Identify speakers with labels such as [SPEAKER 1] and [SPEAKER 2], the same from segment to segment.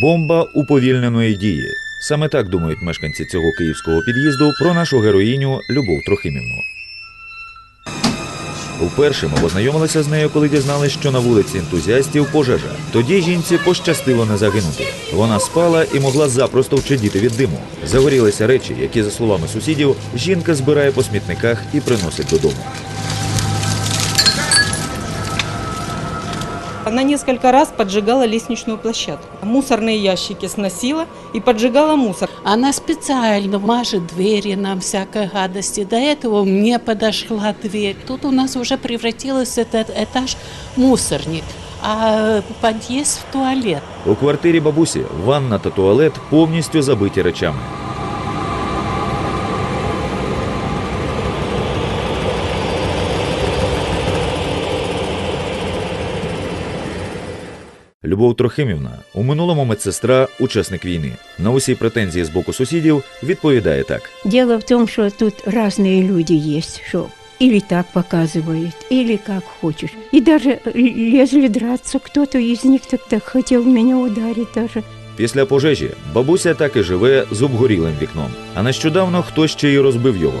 [SPEAKER 1] Бомба уповільненої дії. Саме так думають мешканці цього київського під'їзду про нашу героїню Любов Трохимівну. Вперше ми познайомилися з нею, коли дізналися, що на вулиці ентузіастів пожежа. Тоді жінці пощастило не загинути. Вона спала і могла запросто вчидіти від диму. Загорілися речі, які, за словами сусідів, жінка збирає по смітниках і приносить додому.
[SPEAKER 2] Она несколько раз поджигала лестничную площадку. Мусорные ящики сносила и поджигала мусор.
[SPEAKER 3] Она специально мажет двери нам всякой гадости. До этого мне подошла дверь. Тут у нас уже превратился этот этаж в мусорник, а подъезд в туалет.
[SPEAKER 1] У квартирі бабусі ванна та туалет повністю забиті речами. Любов Трохимівна у минулому медсестра, учасник війни. На усі претензії з боку сусідів відповідає так:
[SPEAKER 4] Дело в том, что тут разные люди есть, что или так показывают, или как хочешь. И даже лезли драться, кто-то из них так, так хотел меня ударить даже.
[SPEAKER 1] після пожежі бабуся так і живе з обгорілим вікном. А нещодавно хтось ще й розбив його.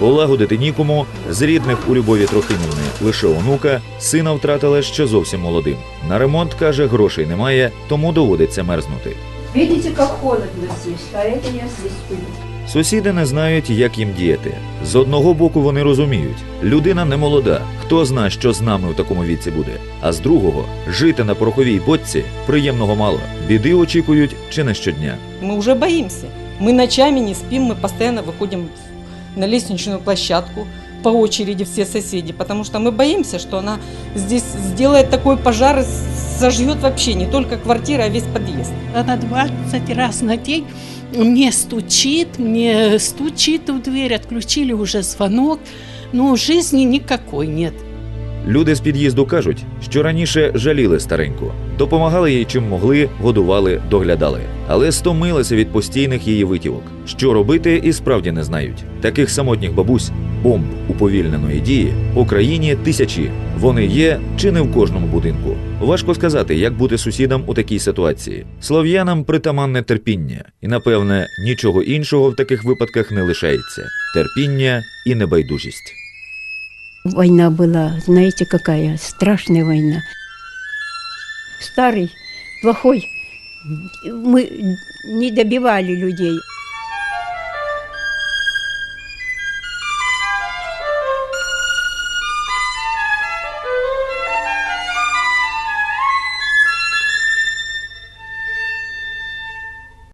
[SPEAKER 1] Полагодити нікому з рідних у Любові Трохимівни лише онука, сина втратила ще зовсім молодим. На ремонт каже, грошей немає, тому доводиться мерзнути.
[SPEAKER 4] Видите, как холодно здесь, а это я здесь сплю.
[SPEAKER 1] Сусіди не знають, як їм діяти. З одного боку вони розуміють, людина не молода, хто знає, що з нами у такому віці буде. А з другого, жити на пороховій бочці приємного мало. Біди очікують чи не щодня.
[SPEAKER 2] Мы уже боимся. Мы ночами не спим, мы постоянно выходим на лестничную площадку по очереди все соседи, потому что мы боимся, что она здесь сделает такой пожар, и сожжет вообще не только квартира, а весь подъезд.
[SPEAKER 3] Она 20 раз на день мне стучит, мне стучит в дверь, отключили уже звонок. Ну, жизни никакой нет.
[SPEAKER 1] Люди з під'їзду кажуть, що раніше жаліли стареньку, допомагали їй чим могли, годували, доглядали, але стомилися від постійних її витівок. Що робити, і справді не знають. Таких самотніх бабусь, бомб уповільненої дії по країні тисячі. Вони є чи не в кожному будинку. Важко сказати, як бути сусідам у такій ситуації. Слов'янам притаманне терпіння, і напевне нічого іншого в таких випадках не лишається: терпіння і небайдужість.
[SPEAKER 4] Война была, знаете, какая страшная война. Старый, плохой. Мы не добивали людей.